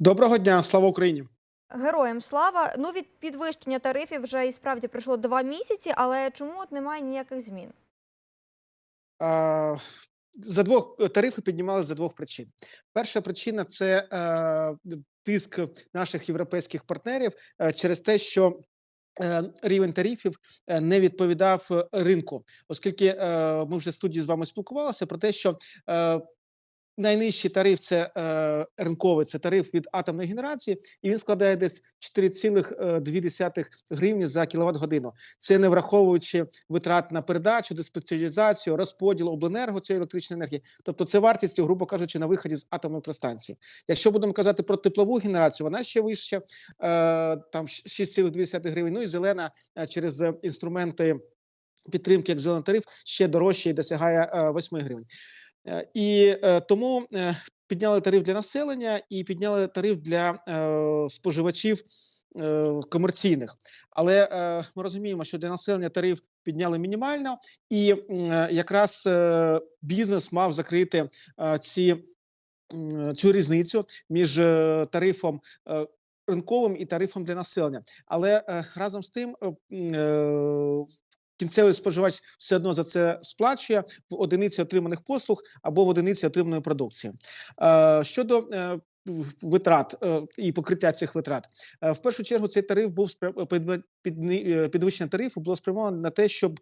Доброго дня, слава Україні. Героям слава. Ну, від підвищення тарифів вже і справді пройшло два місяці, але чому от немає ніяких змін? А, За двох тарифи піднімали за двох причин. Перша причина це е, тиск наших європейських партнерів е, через те, що е, рівень тарифів е, не відповідав ринку, оскільки е, ми вже в студії з вами спілкувалися про те, що Найнижчий тариф це е, ринковий, це тариф від атомної генерації, і він складає десь 4,2 гривні за кіловат годину. Це не враховуючи витрат на передачу, диспетчеризацію, розподіл обленерго цієї електричної енергії. Тобто, це вартість, грубо кажучи, на виході з атомної електростанції. Якщо будемо казати про теплову генерацію, вона ще вища, е, там 6,2 гривень. Ну і зелена е, через е, інструменти підтримки, як зелений тариф, ще дорожче і досягає е, 8 гривень. Е, І е, тому е, підняли тариф для населення і підняли тариф для споживачів комерційних. Але ми розуміємо, що для населення тариф підняли мінімально, і якраз бізнес мав закрити ці, цю різницю між тарифом. Ринковим і тарифом для населення, але разом з тим кінцевий споживач все одно за це сплачує в одиниці отриманих послуг або в одиниці отриманої продукції. Е, щодо е, витрат е, і покриття цих витрат, в першу чергу цей тариф був підвищення тарифу було спрямовано на те, щоб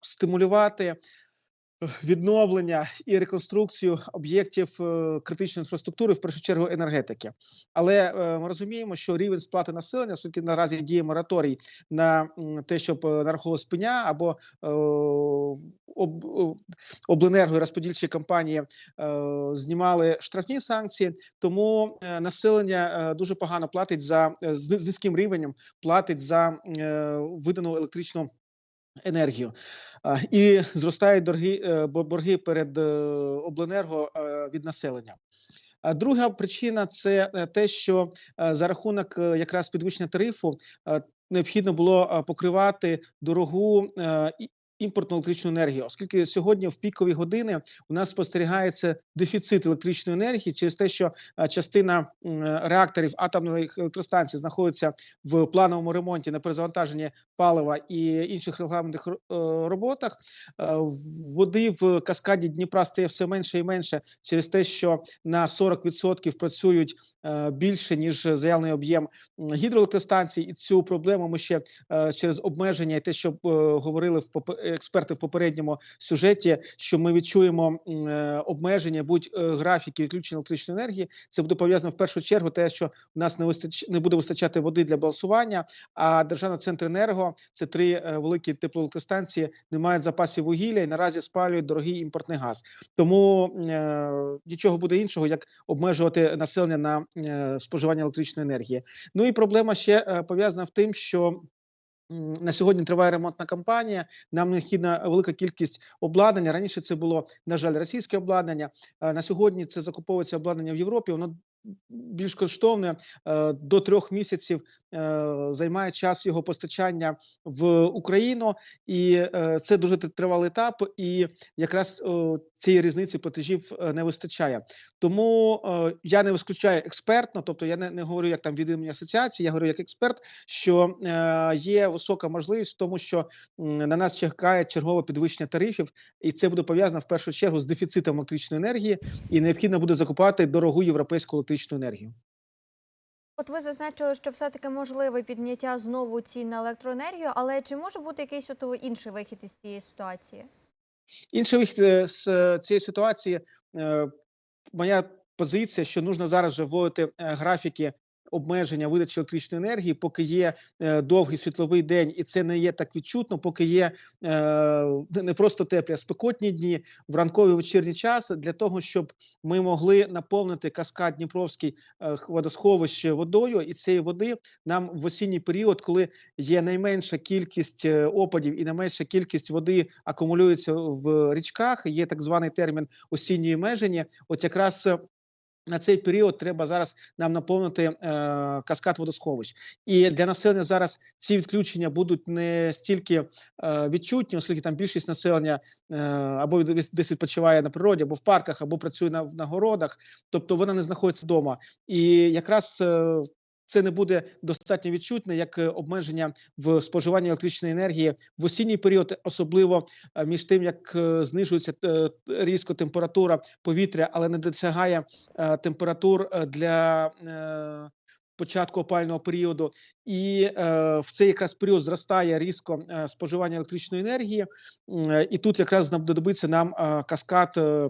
стимулювати відновлення і реконструкцію об'єктів е, критичної інфраструктури, в першу чергу енергетики. Але е, ми розуміємо, що рівень сплати населення, оскільки наразі діє мораторій на те, щоб е, нараховувалась пеня або об, об- обленерго і розподільчі компанії знімали штрафні санкції, тому населення дуже погано платить за з, низьким рівнем платить за видану електричну енергію. І зростають борги, е, борги перед е, обленерго е, від населення. Друга причина це те, що за рахунок якраз підвищення тарифу необхідно було покривати дорогу імпортну електричну енергію, оскільки сьогодні в пікові години у нас спостерігається дефіцит електричної енергії через те, що е, частина е, реакторів атомних електростанцій знаходиться в плановому ремонті на перезавантаженні палива і інших регламентних е, роботах. Води в каскаді Дніпра стає все менше і менше через те, що на 40% працюють більше ніж заявлений об'єм гідроелектростанцій, і цю проблему ми ще через обмеження і те, що говорили в експерти в попередньому сюжеті, що ми відчуємо е, обмеження будь е, відключення електричної енергії. Це буде пов'язано в першу чергу, те, що у нас не вистач не буде вистачати води для балансування. А державна центр енерго це три е, великі теплоелектростанції, не мають запасів вугілля і наразі спалюють дорогий імпортний газ. Тому е, нічого буде іншого, як обмежувати населення на е, споживання електричної енергії. Ну і проблема ще е, пов'язана в тим, що на сьогодні триває ремонтна кампанія. Нам необхідна велика кількість обладнання. Раніше це було на жаль російське обладнання. На сьогодні це закуповується обладнання в Європі. Воно більш коштовне е, до трьох місяців е, займає час його постачання в Україну, і е, це дуже тривалий етап. І якраз цієї різниці платежів не вистачає. Тому я не виключаю експертно, тобто я не, не говорю як там від імені асоціації, я говорю як експерт, що є висока можливість в тому, що на нас чекає чергове підвищення тарифів, і це буде пов'язано в першу чергу з дефіцитом електричної енергії, і необхідно буде закупати дорогу європейську електричну енергію. От ви зазначили, що все-таки можливе підняття знову цін на електроенергію, але чи може бути якийсь от інший вихід із цієї ситуації? Інший вихід е, з е, цієї ситуації, е, моя позиція, що нужно зараз вже вводити графіки обмеження видачі електричної енергії, поки є е, довгий світловий день, і це не є так відчутно, поки є е, не просто теплі, а спекотні дні в ранковий вечірній час для того, щоб ми могли наповнити каскад Дніпровський е, водосховище водою, і цієї води нам в осінній період, коли є найменша кількість е, опадів і найменша кількість води акумулюється в річках. Є так званий термін осінньої межені. От якраз е, На цей період треба зараз нам наповнити е, каскад водосховищ, і для населення зараз ці відключення будуть не стільки е, відчутні, оскільки там більшість населення е, або десь відпочиває на природі, або в парках, або працює на, на городах, тобто вона не знаходиться вдома. І якраз е, це не буде достатньо відчутне як е, обмеження в споживанні електричної енергії в осінній період, особливо е, між тим, як е, знижується різко температура повітря, але не досягає температур для початку опального періоду, і е, в цей якраз період зростає різко е, споживання електричної енергії, е, і тут якраз знадобиться нам е, каскад е,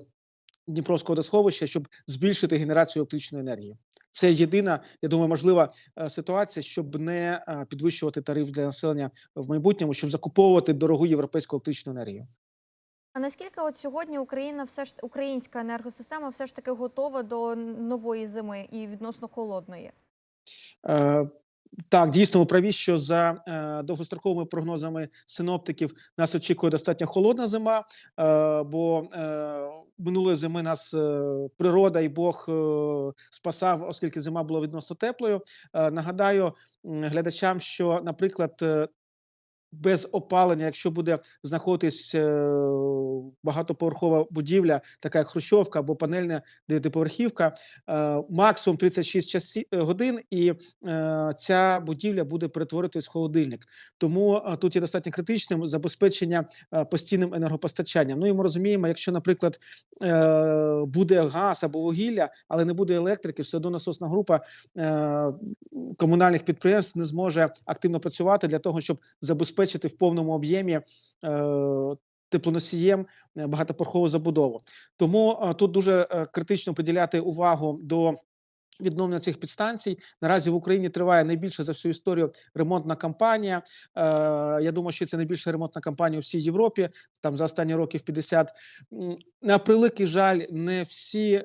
Дніпровського водосховища, щоб збільшити генерацію електричної енергії. Це єдина, я думаю, можлива е, ситуація, щоб не е, підвищувати тариф для населення в майбутньому, щоб закуповувати дорогу європейську електричну енергію. А наскільки от сьогодні Україна все ж українська енергосистема все ж таки готова до нової зими і відносно холодної? Так, дійсно, ви праві, що за е, довгостроковими прогнозами синоптиків нас очікує достатньо холодна зима, е, бо е, минулої зими нас е, природа і Бог е, спасав, оскільки зима була відносно теплою. Е, нагадаю е, глядачам, що, наприклад, е, без опалення, якщо буде знаходитись е, багатоповерхова будівля, така як Хрущовка або панельна дев'ятиповерхівка, е, максимум 36 часі, е, годин, і ця будівля буде перетворитись в холодильник. Тому тут є достатньо критичним забезпечення постійним енергопостачанням. Ну і ми розуміємо, якщо, наприклад, буде газ або вугілля, але не буде електрики, все одно насосна група комунальних підприємств не зможе активно працювати для того, щоб забезпечити в повному об'ємі. Е, Теплоносієм е, багатоповерхову забудову, тому е, тут дуже критично приділяти увагу до відновлення цих підстанцій. Наразі в Україні триває найбільше за всю історію ремонтна кампанія. Е, я думаю, що це найбільша ремонтна кампанія у всій Європі. Там за останні років 50. На превеликий жаль, не всі е,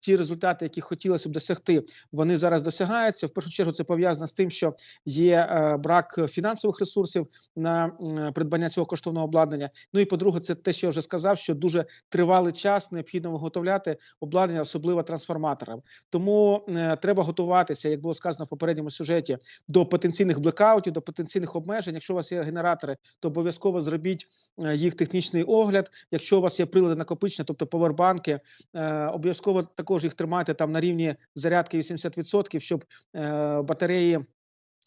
ті результати, які хотілося б досягти, вони зараз досягаються. В першу чергу це пов'язано з тим, що є е, брак фінансових ресурсів на м, придбання цього коштовного обладнання. Ну і по-друге, це те, що я вже сказав, що дуже тривалий час необхідно виготовляти обладнання, особливо трансформаторам. Тому е, треба готуватися, як було сказано в попередньому сюжеті, до потенційних блекаутів, до потенційних обмежень. Якщо у вас є генератори, то обов'язково зробіть е, їх технічний огляд. Якщо у вас є прилади накопичення, тобто повербанки, е, обов'язково також їх тримати там на рівні зарядки 80%, щоб е, батареї.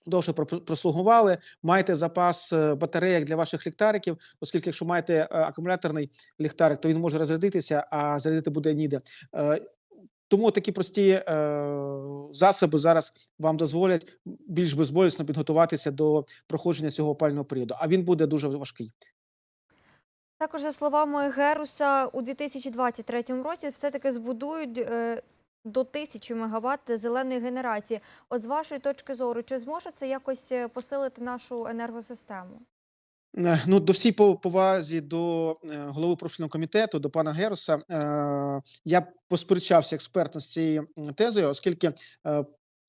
Довше прослугували, майте запас е, батарейок для ваших ліхтариків, оскільки якщо маєте е, акумуляторний ліхтарик, то він може розрядитися, а зарядити буде ніде. Тому такі прості е, засоби зараз вам дозволять більш безболісно підготуватися до проходження цього опального періоду. А він буде дуже важкий. Також за словами Геруса, у 2023 році все-таки збудують е, до тисячі мегаватт зеленої генерації. От з вашої точки зору, чи зможе це якось е, посилити нашу енергосистему? Е, Ну, до всій пов- повазі до е, голови профільного комітету, до пана Геруса, е, я посперечався експертно з цією тезою, оскільки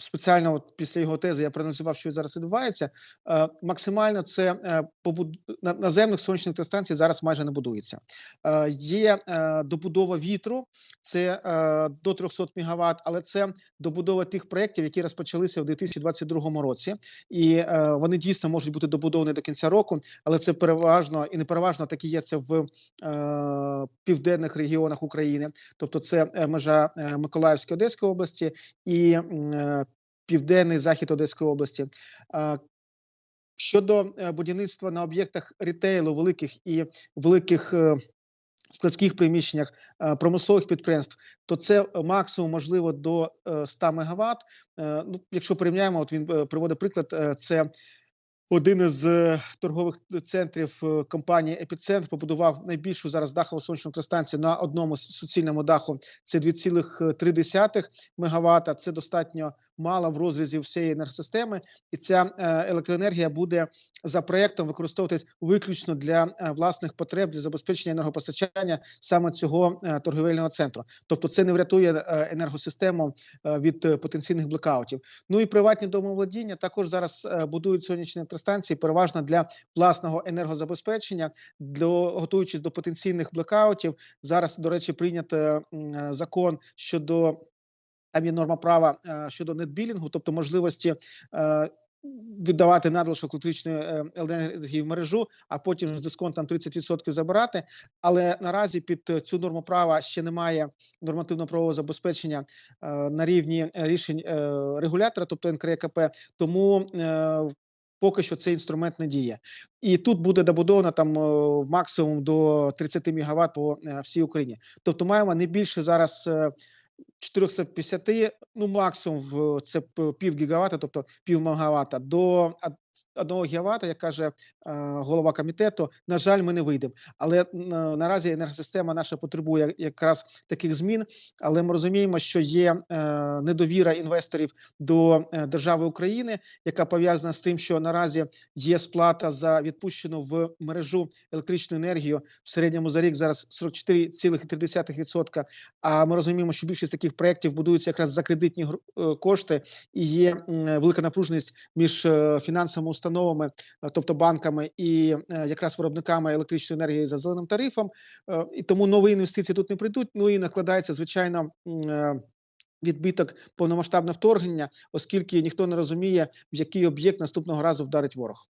спеціально от після його тези я проаналізував, що зараз відбувається. Е, максимально це е, побуд... наземних сонячних станцій зараз майже не будується. Е, є е, добудова вітру, це е, до 300 МВт, але це добудова тих проєктів, які розпочалися в 2022 році, і е, вони дійсно можуть бути добудовані до кінця року але це переважно і не переважно так і є це в е, південних регіонах України, тобто це е, межа е, Миколаївської Одеської області і е, південний захід Одеської області. Щодо е, будівництва на об'єктах рітейлу великих і великих. е, Складських приміщеннях е, промислових підприємств, то це максимум можливо до е, 100 МВт. Е, Ну, якщо порівняємо, от він приводить приклад, це один із е, торгових центрів е, компанії Епіцентр побудував найбільшу зараз дахову сонячну електростанцію на одному суцільному даху. Це 2,3 МВт. Це достатньо мало в розрізі всієї енергосистеми, і ця е, електроенергія буде за проектом використовуватись виключно для е, власних потреб для забезпечення енергопостачання саме цього е, торговельного центру. Тобто, це не врятує е, енергосистему е, від е, потенційних блекаутів. Ну і приватні домоволодіння також зараз е, будують сонячні електростанції, переважно для власного енергозабезпечення, для готуючись до потенційних блекаутів. Зараз, до речі, прийнято е, закон щодо Там є норма права е, щодо нетбілінгу, тобто можливості е, віддавати надлишок електричної енергії в мережу, а потім з дисконтом 30% забирати. Але наразі під цю норму права ще немає нормативно-правового забезпечення на рівні рішень регулятора, тобто НКРЕКП, тому поки що цей інструмент не діє. І тут буде добудовано там е, максимум до 30 МВт по е, всій Україні. Тобто маємо не більше зараз. е, 450, ну максимум це пів гігавата, тобто пів мегавата, до одного гігавата, як каже е, голова комітету. На жаль, ми не вийдемо. Але наразі енергосистема наша потребує якраз таких змін. Але ми розуміємо, що є е, недовіра інвесторів до е, держави України, яка пов'язана з тим, що наразі є сплата за відпущену в мережу електричну енергію в середньому за рік зараз 44,3%. А ми розуміємо, що більшість таких проєктів будуються якраз за кредитні е, кошти, і є велика напруженість між е, фінансовими установами, е, тобто банками, і е, якраз виробниками електричної енергії за зеленим тарифом. Е, І тому нові інвестиції тут не прийдуть. Ну і накладається звичайно. Відбиток повномасштабне вторгнення, оскільки ніхто не розуміє, в який об'єкт наступного разу вдарить ворог.